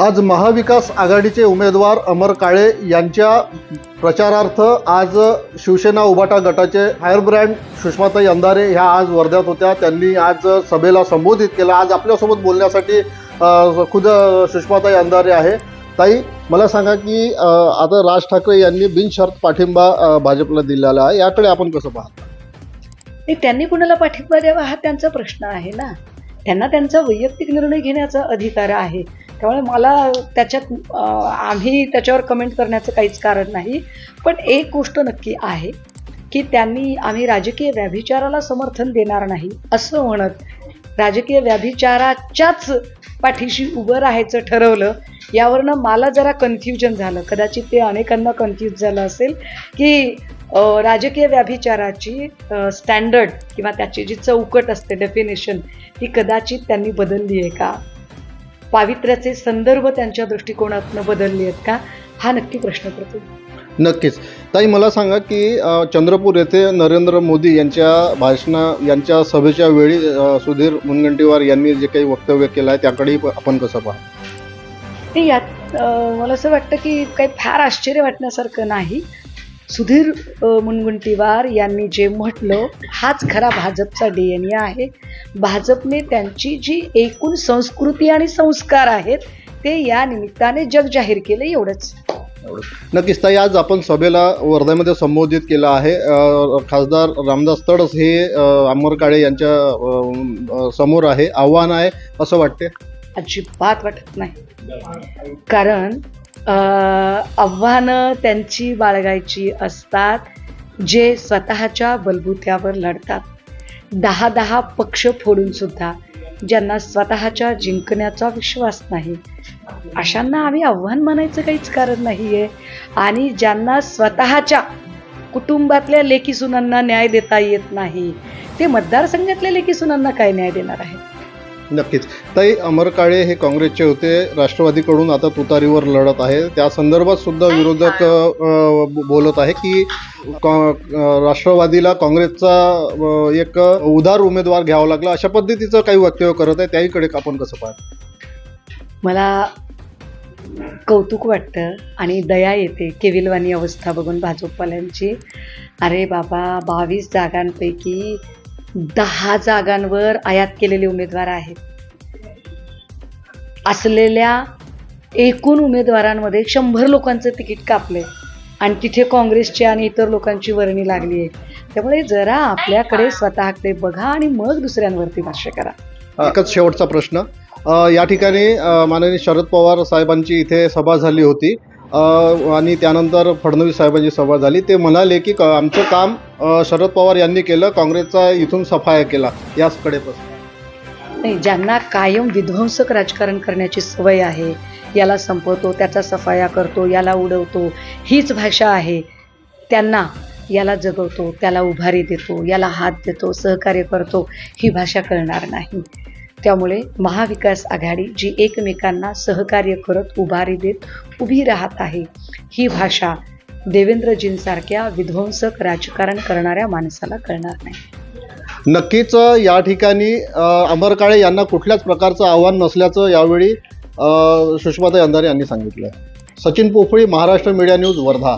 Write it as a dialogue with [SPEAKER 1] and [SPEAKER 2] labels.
[SPEAKER 1] आज महाविकास आघाडीचे उमेदवार अमर काळे यांच्या प्रचारार्थ आज शिवसेना उभाटा गटाचे फायरब्रँड सुषमाताई अंधारे ह्या आज वर्ध्यात होत्या. त्यांनी आज सभेला संबोधित केलं. आज आपल्यासोबत बोलण्यासाठी खुद सुषमाताई अंधारे आहे. ताई मला सांगा की आता राज ठाकरे यांनी बिनशर्त पाठिंबा भाजपला दिलेला आहे. याकडे आपण कसं पाहता?
[SPEAKER 2] त्यांनी कुणाला पाठिंबा द्यावा हा त्यांचा प्रश्न आहे ना. त्यांना त्यांचा वैयक्तिक निर्णय घेण्याचा अधिकार आहे. त्यामुळे मला त्याच्यात आम्ही त्याच्यावर कमेंट करण्याचं काहीच कारण नाही. पण एक गोष्ट नक्की आहे की त्यांनी आम्ही राजकीय व्याभिचाराला समर्थन देणार नाही असं म्हणत राजकीय व्याभिचाराच्याच पाठीशी उभं राहायचं ठरवलं. यावरनं मला जरा कन्फ्युजन झालं. कदाचित ते अनेकांना कन्फ्यूज झालं असेल की राजकीय व्याभिचाराची स्टँडर्ड किंवा त्याची जी चौकट असते डेफिनेशन ती कदाचित त्यांनी बदलली आहे का? पावित्र्याचे संदर्भ त्यांच्या दृष्टिकोनातनं बदलले आहेत का? हा नक्की प्रश्न पडतो
[SPEAKER 1] नक्कीच. ताई मला सांगा की चंद्रपूर येथे नरेंद्र मोदी यांच्या भाषणा यांच्या सभेच्या वेळी सुधीर मुनगंटीवार यांनी जे काही वक्तव्य केलं आहे त्याकडे आपण कसं पाहता
[SPEAKER 2] ते यात मला असं वाटतं की काही फार आश्चर्य वाटण्यासारखं नाही. सुधीर मुनगंटीवार यांनी जे म्हटलं हाच खरा भाजपचा डी एन ए आहे. भाजपने त्यांची जी एकूण संस्कृती आणि संस्कार आहेत ते या निमित्ताने जग जाहीर केले एवढंच.
[SPEAKER 1] नक्कीच ताई आज आपण सभेला वर्ध्यामध्ये संबोधित केलं आहे. खासदार रामदास तडस हे अमर काळे यांच्या समोर आहे आव्हान आहे असं वाटते
[SPEAKER 2] अजिबात वाटत नाही. कारण आव्हानं त्यांची बाळगायची असतात जे स्वतःच्या बलबुत्यावर लढतात. दहा दहा पक्ष फोडून सुद्धा ज्यांना स्वतःच्या जिंकण्याचा विश्वास नाही. अशांना आम्ही आव्हान मानायचं काहीच कारण नाही आहे आणि ज्यांना स्वतःच्या कुटुंबातल्या लेखी सुनांना न्याय देता येत नाही ते मतदारसंघातल्या लेखी सुनांना काय न्याय देणार आहे
[SPEAKER 1] नक्कीच. ताई अमर काळे हे काँग्रेसचे होते. राष्ट्रवादीकडून आता तुतारीवर लढत आहे. त्या संदर्भात सुद्धा विरोधक बोलत आहे की राष्ट्रवादीला काँग्रेसचा एक उदार उमेदवार घ्यावा लागला. अशा पद्धतीचं काही वक्तव्य करत आहे. त्याहीकडे आपण कसं पाहतो?
[SPEAKER 2] मला कौतुक वाटतं आणि दया येते केविलवाणी अवस्था बघून भाजपवाल्यांची. अरे बाबा बावीस जागांपैकी दहा जागांवर आयात केलेले उमेदवार आहेत. असलेल्या एकूण उमेदवारांमध्ये शंभर लोकांचं तिकीट कापले आणि तिथे काँग्रेसची आणि इतर लोकांची वर्णी लागली आहे. त्यामुळे जरा आपल्याकडे स्वतःकडे बघा आणि मग दुसऱ्यांवरती भाष्य करा.
[SPEAKER 1] एकच शेवटचा प्रश्न. या ठिकाणी माननीय शरद पवार साहेबांची इथे सभा झाली होती. आणि त्यानंतर फडणवीस साहेबांची सभा झाली. ते म्हणाले की क- आमचं काम शरद पवार यांनी केलं काँग्रेसचा इथून सफाया केला याचकडे पण
[SPEAKER 2] नाही ज्यांना कायम विध्वंसक राजकारण करण्याची सवय आहे याला संपवतो त्याचा सफाया करतो याला उडवतो हीच भाषा आहे. त्यांना याला जगवतो त्याला उभारी देतो याला हात देतो सहकार्य करतो ही भाषा कळणार नाही. त्यामुळे महाविकास आघाडी जी एकमेकांना सहकार्य करत उभारी देत उभी राहत आहे ही भाषा देवेंद्रजींसारख्या विध्वंसक राजकारण करणाऱ्या माणसाला कळणार नाही.
[SPEAKER 1] नक्कीच या ठिकाणी अमर काळे यांना कुठल्याच प्रकारचं आव्हान नसल्याचं यावेळी सुषमाता सुषमाताई अंधारे यांनी सांगितलं सचिन पोफळी महाराष्ट्र मीडिया न्यूज वर्धा.